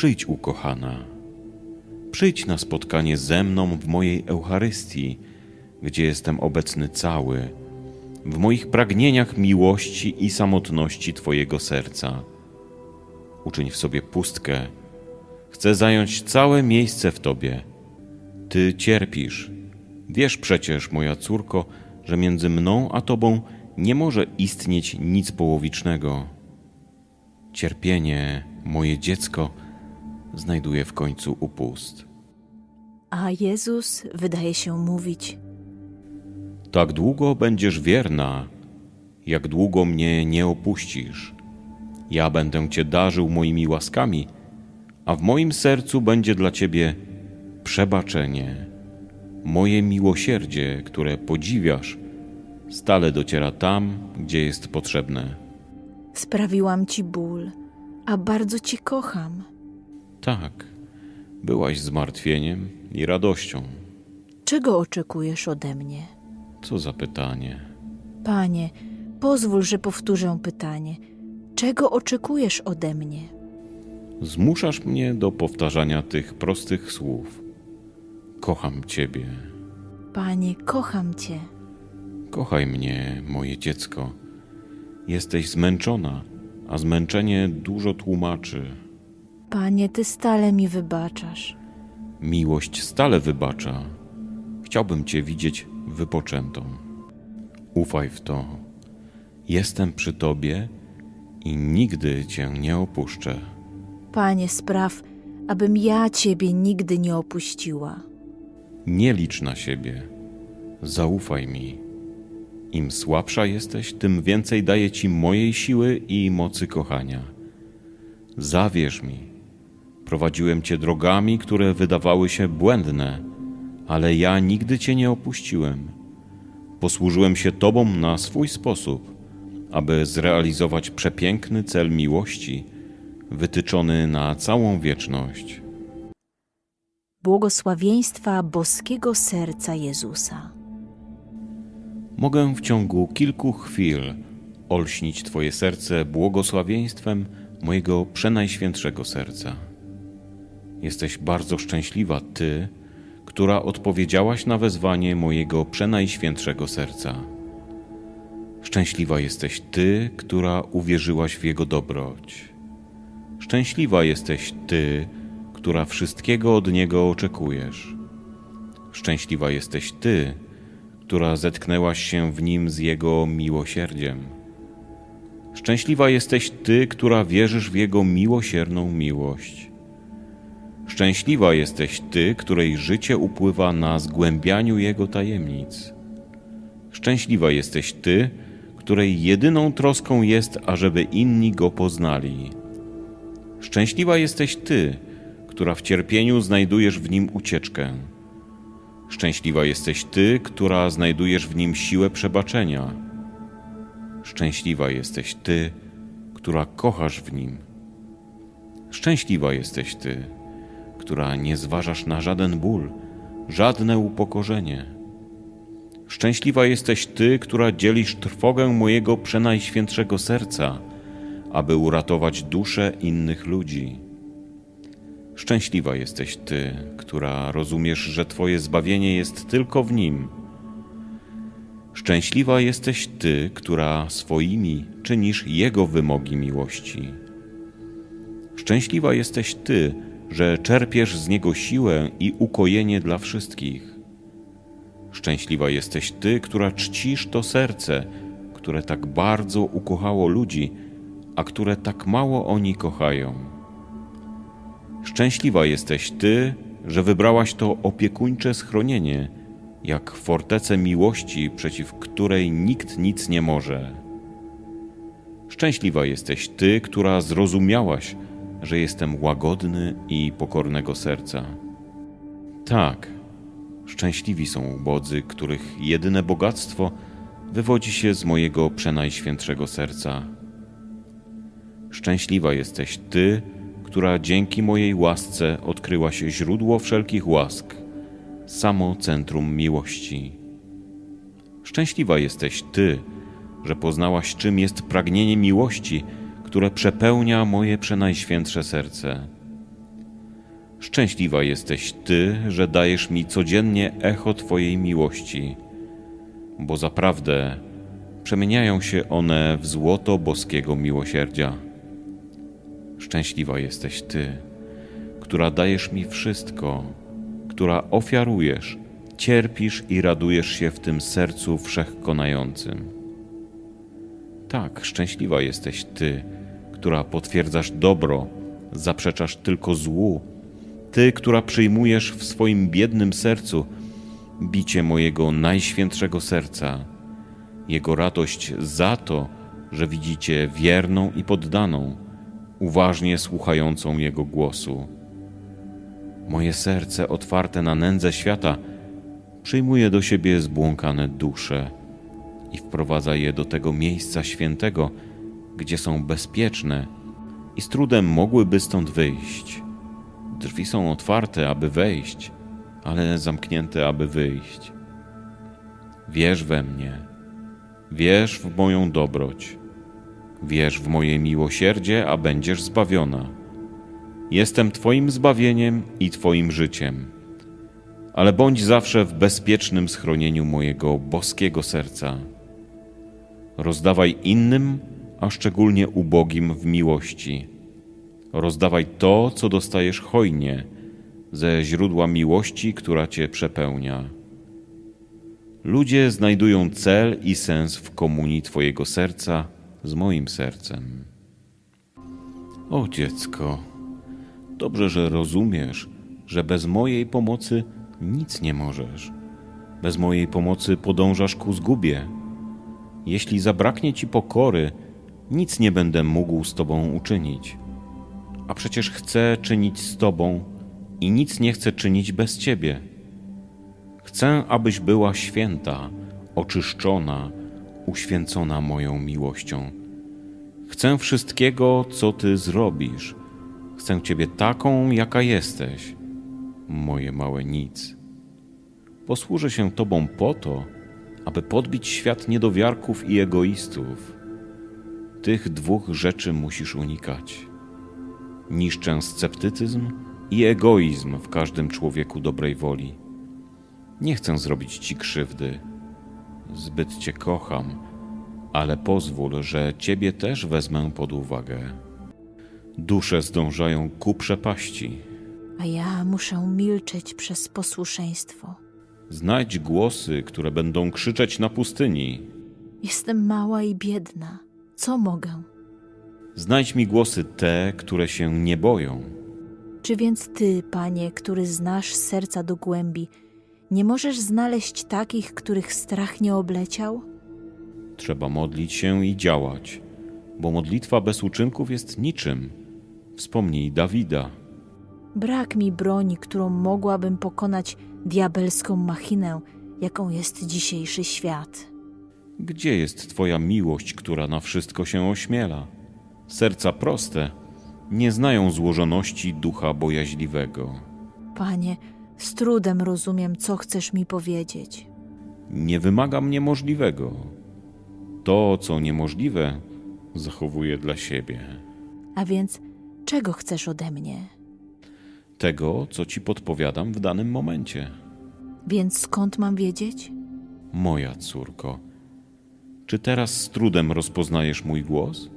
Przyjdź, ukochana. Przyjdź na spotkanie ze mną w mojej Eucharystii, gdzie jestem obecny cały, w moich pragnieniach miłości i samotności Twojego serca. Uczyń w sobie pustkę. Chcę zająć całe miejsce w Tobie. Ty cierpisz. Wiesz przecież, moja córko, że między mną a Tobą nie może istnieć nic połowicznego. Cierpienie, moje dziecko, znajduje w końcu upust. A Jezus wydaje się mówić: Tak długo będziesz wierna, jak długo mnie nie opuścisz. Ja będę Cię darzył moimi łaskami, a w moim sercu będzie dla Ciebie przebaczenie. Moje miłosierdzie, które podziwiasz, stale dociera tam, gdzie jest potrzebne. Sprawiłam ci ból, a bardzo cię kocham. Tak, byłaś zmartwieniem i radością. Czego oczekujesz ode mnie? Co za pytanie. Panie, pozwól, że powtórzę pytanie. Czego oczekujesz ode mnie? Zmuszasz mnie do powtarzania tych prostych słów. Kocham Ciebie. Panie, kocham cię. Kochaj mnie, moje dziecko. Jesteś zmęczona, a zmęczenie dużo tłumaczy. Panie, ty stale mi wybaczasz. Miłość stale wybacza. Chciałbym Cię widzieć wypoczętą. Ufaj w to. Jestem przy Tobie i nigdy Cię nie opuszczę. Panie, spraw, abym ja ciebie nigdy nie opuściła. Nie licz na siebie. Zaufaj mi. Im słabsza jesteś, tym więcej daję ci mojej siły i mocy kochania. Zawierz mi. Prowadziłem cię drogami, które wydawały się błędne, ale ja nigdy cię nie opuściłem. Posłużyłem się tobą na swój sposób, aby zrealizować przepiękny cel miłości, wytyczony na całą wieczność. Błogosławieństwa boskiego serca Jezusa. Mogę w ciągu kilku chwil olśnić Twoje serce błogosławieństwem mojego przenajświętszego serca. Jesteś bardzo szczęśliwa Ty, która odpowiedziałaś na wezwanie mojego przenajświętszego serca. Szczęśliwa jesteś Ty, która uwierzyłaś w Jego dobroć. Szczęśliwa jesteś Ty, która wszystkiego od Niego oczekujesz. Szczęśliwa jesteś Ty, która zetknęłaś się w nim z Jego miłosierdziem. Szczęśliwa jesteś Ty, która wierzysz w Jego miłosierną miłość. Szczęśliwa jesteś Ty, której życie upływa na zgłębianiu Jego tajemnic. Szczęśliwa jesteś Ty, której jedyną troską jest, ażeby inni Go poznali. Szczęśliwa jesteś Ty, która w cierpieniu znajdujesz w Nim ucieczkę. Szczęśliwa jesteś Ty, która znajdujesz w nim siłę przebaczenia. Szczęśliwa jesteś Ty, która kochasz w nim. Szczęśliwa jesteś Ty, która nie zważasz na żaden ból, żadne upokorzenie. Szczęśliwa jesteś Ty, która dzielisz trwogę mojego przenajświętszego serca, aby uratować dusze innych ludzi. Szczęśliwa jesteś Ty, która rozumiesz, że Twoje zbawienie jest tylko w Nim. Szczęśliwa jesteś Ty, która swoimi czynisz Jego wymogi miłości. Szczęśliwa jesteś Ty, że czerpiesz z Niego siłę i ukojenie dla wszystkich. Szczęśliwa jesteś Ty, która czcisz to serce, które tak bardzo ukochało ludzi, a które tak mało oni kochają. Szczęśliwa jesteś Ty, że wybrałaś to opiekuńcze schronienie, jak fortecę miłości, przeciw której nikt nic nie może. Szczęśliwa jesteś Ty, która zrozumiałaś, że jestem łagodny i pokornego serca. Tak, szczęśliwi są ubodzy, których jedyne bogactwo wywodzi się z mojego przenajświętszego serca. Szczęśliwa jesteś Ty, która dzięki mojej łasce odkryła się źródło wszelkich łask, samo centrum miłości. Szczęśliwa jesteś Ty, że poznałaś, czym jest pragnienie miłości, które przepełnia moje przenajświętsze serce. Szczęśliwa jesteś Ty, że dajesz mi codziennie echo Twojej miłości, bo zaprawdę przemieniają się one w złoto boskiego miłosierdzia. Szczęśliwa jesteś Ty, która dajesz mi wszystko, która ofiarujesz, cierpisz i radujesz się w tym sercu wszechkonającym. Tak, szczęśliwa jesteś Ty, która potwierdzasz dobro, zaprzeczasz tylko złu. Ty, która przyjmujesz w swoim biednym sercu bicie mojego najświętszego serca, Jego radość za to, że widzicie wierną i poddaną, uważnie słuchającą Jego głosu. Moje serce otwarte na nędzę świata przyjmuje do siebie zbłąkane dusze i wprowadza je do tego miejsca świętego, gdzie są bezpieczne i z trudem mogłyby stąd wyjść. Drzwi są otwarte, aby wejść, ale zamknięte, aby wyjść. Wierz we mnie, wierz w moją dobroć, wierz w moje miłosierdzie, a będziesz zbawiona. Jestem Twoim zbawieniem i Twoim życiem, ale bądź zawsze w bezpiecznym schronieniu mojego boskiego serca. Rozdawaj innym, a szczególnie ubogim w miłości. Rozdawaj to, co dostajesz hojnie, ze źródła miłości, która cię przepełnia. Ludzie znajdują cel i sens w komunii Twojego serca z moim sercem. O dziecko, dobrze, że rozumiesz, że bez mojej pomocy nic nie możesz. Bez mojej pomocy podążasz ku zgubie. Jeśli zabraknie ci pokory, nic nie będę mógł z tobą uczynić. A przecież chcę czynić z tobą i nic nie chcę czynić bez ciebie. Chcę, abyś była święta, oczyszczona, uświęcona moją miłością. Chcę wszystkiego, co ty zrobisz. Chcę ciebie taką, jaka jesteś, moje małe nic. Posłużę się tobą po to, aby podbić świat niedowiarków i egoistów. Tych dwóch rzeczy musisz unikać. Niszczę sceptycyzm i egoizm w każdym człowieku dobrej woli. Nie chcę zrobić ci krzywdy. Zbyt cię kocham, ale pozwól, że ciebie też wezmę pod uwagę. Dusze zdążają ku przepaści. A ja muszę milczeć przez posłuszeństwo. Znajdź głosy, które będą krzyczeć na pustyni. Jestem mała i biedna. Co mogę? Znajdź mi głosy te, które się nie boją. Czy więc ty, panie, który znasz serca do głębi, nie możesz znaleźć takich, których strach nie obleciał? Trzeba modlić się i działać, bo modlitwa bez uczynków jest niczym. Wspomnij Dawida. Brak mi broni, którą mogłabym pokonać diabelską machinę, jaką jest dzisiejszy świat. Gdzie jest Twoja miłość, która na wszystko się ośmiela? Serca proste nie znają złożoności ducha bojaźliwego. Panie, z trudem rozumiem, co chcesz mi powiedzieć. Nie wymagam niemożliwego. To, co niemożliwe, zachowuję dla siebie. A więc czego chcesz ode mnie? Tego, co Ci podpowiadam w danym momencie. Więc skąd mam wiedzieć? Moja córko, czy teraz z trudem rozpoznajesz mój głos?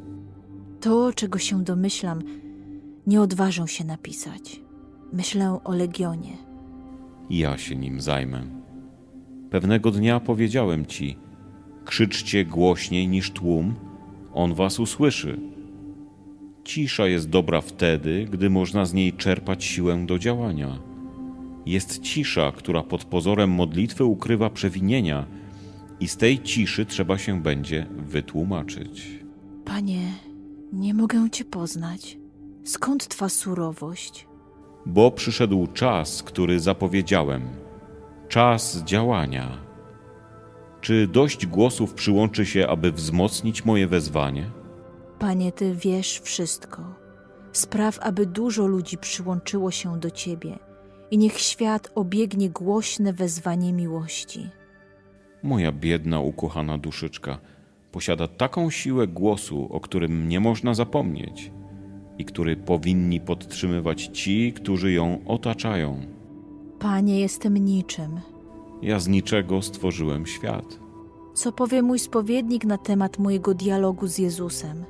To, czego się domyślam, nie odważą się napisać. Myślę o Legionie. Ja się nim zajmę. Pewnego dnia powiedziałem ci: krzyczcie głośniej niż tłum, on was usłyszy. Cisza jest dobra wtedy, gdy można z niej czerpać siłę do działania. Jest cisza, która pod pozorem modlitwy ukrywa przewinienia, i z tej ciszy trzeba się będzie wytłumaczyć. Panie, nie mogę Cię poznać. Skąd Twa surowość? Bo przyszedł czas, który zapowiedziałem czas działania. Czy dość głosów przyłączy się, aby wzmocnić moje wezwanie? Panie, Ty wiesz wszystko. Spraw, aby dużo ludzi przyłączyło się do Ciebie i niech świat obiegnie głośne wezwanie miłości. Moja biedna, ukochana duszyczka posiada taką siłę głosu, o którym nie można zapomnieć. i który powinni podtrzymywać ci, którzy ją otaczają. Panie, jestem niczym. Ja z niczego stworzyłem świat. Co powie mój spowiednik na temat mojego dialogu z Jezusem?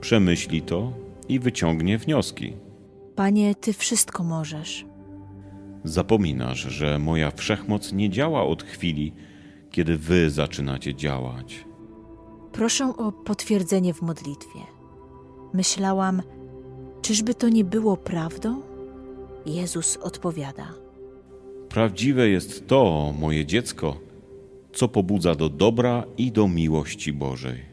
Przemyśli to i wyciągnie wnioski. Panie, Ty wszystko możesz. Zapominasz, że moja wszechmoc nie działa od chwili, kiedy wy zaczynacie działać. Proszę o potwierdzenie w modlitwie. Myślałam, czyżby to nie było prawdą? Jezus odpowiada. Prawdziwe jest to, moje dziecko, co pobudza do dobra i do miłości Bożej.